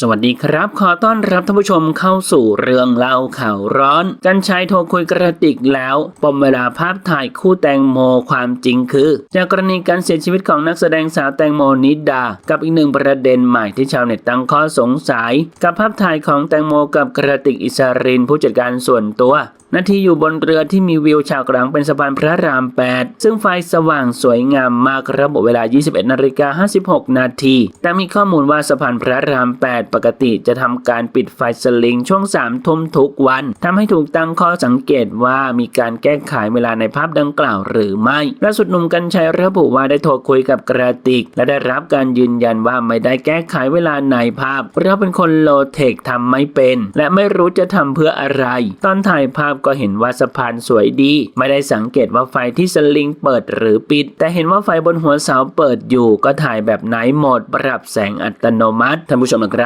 สวัสดีครับ ขอต้อนรับท่านผู้ชมเข้าสู่เรื่องเล่าข่าวร้อนกันชัยโทรคุยกระติกแล้วปมเวลาภาพถ่ายคู่แตงโมความจริงคือ จากกรณีการเสียชีวิตของนักแสดงสาวแตงโมนิดา กับอีกหนึ่งประเด็นใหม่ที่ชาวเน็ตตั้งข้อสงสัย กับภาพถ่ายของแตงโมกับกระติกอิสรินผู้จัดการส่วนตัวนาทีอยู่บนเรือที่มีวิวฉากหลังเป็นสะพานพระราม 8 ซึ่งไฟสว่างสวยงามมากระบุเวลา 21นาฬิกา56 นาทีแต่มีข้อมูลว่าสะพานพระราม 8ปกติจะทำการปิดไฟสลิงช่วง3ทุ่มทุกวันทำให้ถูกตั้งข้อสังเกตว่ามีการแก้ไขเวลาในภาพดังกล่าวหรือไม่ล่าสุดหนุ่มกัญชัยระบุว่าได้โทรคุยกับกระติก และได้รับการยืนยันว่าไม่ได้แก้ไขเวลาในภาพเพราะเป็นคนโลเทคทำไม่เป็น และไม่รู้จะทำเพื่ออะไร ตอนถ่ายภาพก็เห็นว่าสะพานสวยดี ไม่ได้สังเกตว่าไฟที่สลิงเปิดหรือปิด แต่เห็นว่าไฟบนหัวเสาเปิดอยู่ ก็ถ่ายแบบไหนโหมดปรับแสงอัตโนมัติท่านผู้ชมนะ